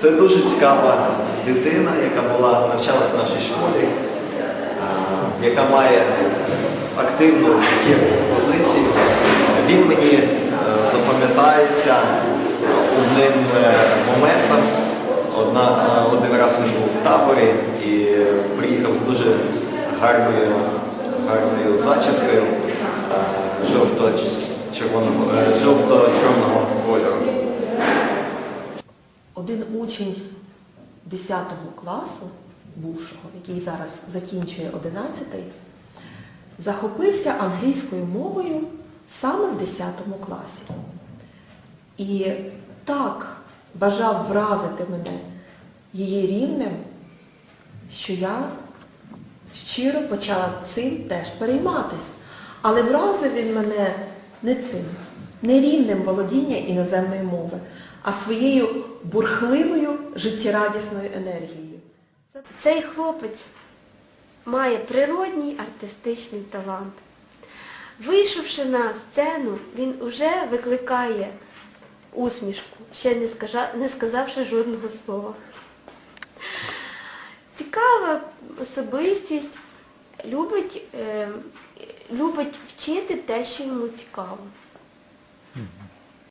Це дуже цікава дитина, яка була навчалася в нашій школі, е, яка має активну життєву позицію. Він мені е, запам'ятається одним е, моментом. Одна, один раз він був в таборі і приїхав з дуже гарною, гарною зачіскою жовто-чорного кольору. Один учень 10 класу, бувшого, який зараз закінчує 11, захопився англійською мовою саме в 10 класі. І так бажав вразити мене її рівнем, що я щиро почала цим теж перейматись. Але вразив він мене не цим, не рівнем володіння іноземної мови, а своєю бурхливою життєрадісною енергією. Цей хлопець має природній артистичний талант. Вийшовши на сцену, він уже викликає усмішку, ще не, скажа- не сказавши жодного слова. Цікава особистість, любить, е, любить вчити те, що йому цікаво. 嗯